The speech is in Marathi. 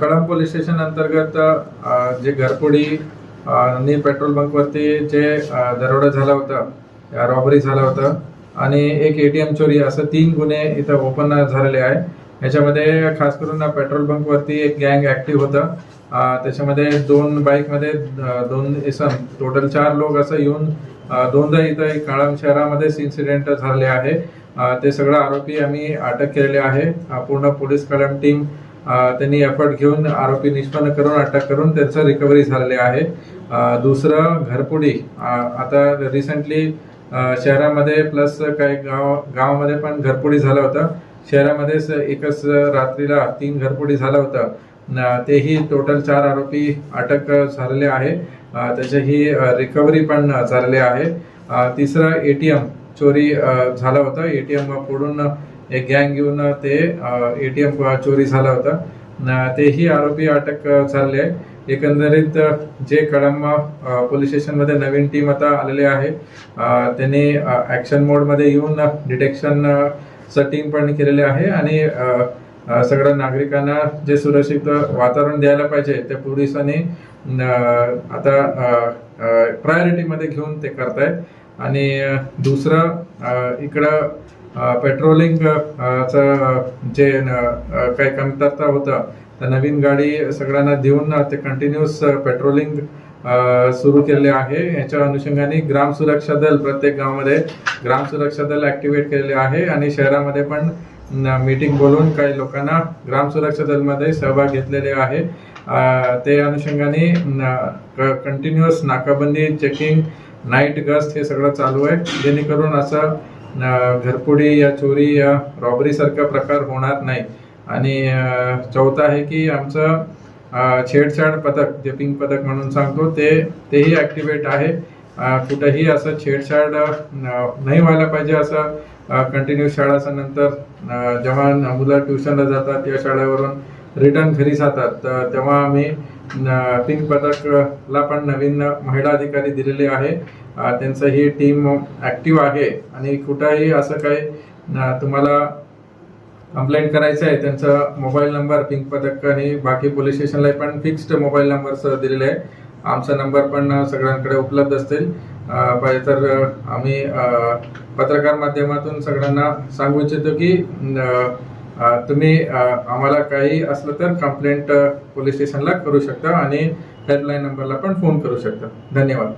कळंब पोलीस स्टेशन अंतर्गत जे घरपोडी आणि पेट्रोल बंकवरती जे दरोडा झाला होता रॉबरी झाला होता आणि एक एटीएम चोरी असं तीन गुन्हे इथं ओपन झालेले आहे. याच्यामध्ये खास करून पेट्रोल पंपवरती एक गँग ऍक्टिव्ह होतं. त्याच्यामध्ये दोन बाईकमध्ये दोन इसम टोटल चार लोक असं येऊन दोनदा इथं काळम शहरामध्येच इन्सिडेंट झाले आहे. ते सगळं आरोपी आम्ही अटक केलेले आहे. पूर्ण पोलीस कलम टीम त्यांनी एफर्ट घेऊन आरोपी निष्पन्न करून अटक करून त्यांचं रिकव्हरी झालेले आहे. दुसरं घरपुडी आता रिसेंटली शहरामध्ये प्लस काही गाव गावामध्ये पण घरपोडी झालं होतं. शहरामध्येच एकच रात्रीला तीन घरपोडी झालं होतं. तेही टोटल चार आरोपी अटक झालेले आहे. त्याच्याही रिकव्हरी पण झालेले आहे. तिसरा ए टी एम चोरी झालं होतं. एम फोडून एक गँग येऊन ते ए टी एम चोरी झाला होता. तेही आरोपी अटक झाले आहे. एकंदरीत जे कळंब पोलीस स्टेशनमध्ये नवीन टीम आता आलेले आहे त्यांनी ऍक्शन मोडमध्ये येऊन डिटेक्शन चं टीम पण केलेले आहे आणि सगळ्या नागरिकांना जे सुरक्षित वातावरण द्यायला पाहिजे त्या पोलिसांनी आता प्रायोरिटीमध्ये घेऊन ते करतायत. आणि दुसरं इकडं पेट्रोलिंग च जे काही कमतरता होतं तर नवीन गाडी सगळ्यांना देऊन ते कंटिन्युअस पेट्रोलिंग सुरू केलेले आहे. याच्या अनुषंगाने ग्राम सुरक्षा दल प्रत्येक गावामध्ये ग्राम सुरक्षा दल ऍक्टिव्हेट केलेले आहे आणि शहरामध्ये पण मीटिंग बोलवून काही लोकांना ग्राम सुरक्षा दलमध्ये सहभाग घेतलेले आहे. ते अनुषंगाने कंटिन्युअस नाकाबंदी चेकिंग नाईट गस्ट हे सगळं चालू आहे. जेणेकरून असं घरपुडी या चोरी या रॉबरीसारखा प्रकार होणार नाही. आणि चौथा आहे की आमचं छेडछाड पथक जे पिंक पथक म्हणून सांगतो ते तेही ऍक्टिव्हेट आहे. कुठंही असं छेडछाड नाही व्हायला पाहिजे असं कंटिन्यू शाळा नंतर जेव्हा मुलं ट्युशनला जातात या शाळेवरून. रिटर्न घरी जातात. तर तेव्हा आम्ही पिंक पदकला पण नवीन महिला अधिकारी दिलेले आहे. त्यांचं ही टीम ॲक्टिव्ह आहे. आणि कुठंही असं काही तुम्हाला कंप्लेंट करायचं आहे त्यांचा मोबाईल नंबर पिंक पदक आणि बाकी पोलीस स्टेशनला पण फिक्स्ड मोबाईल नंबर दिलेले आहे. आमचा नंबर पण सगळ्यांकडे उपलब्ध असतील. पाहिजे तर आम्ही पत्रकार माध्यमातून सगळ्यांना सांगू इच्छितो की तुम्ही आम्हाला काही असलं तर कंप्लेंट पोलीस स्टेशनला करू शकता आणि हेल्पलाईन नंबरला पण फोन करू शकता. धन्यवाद.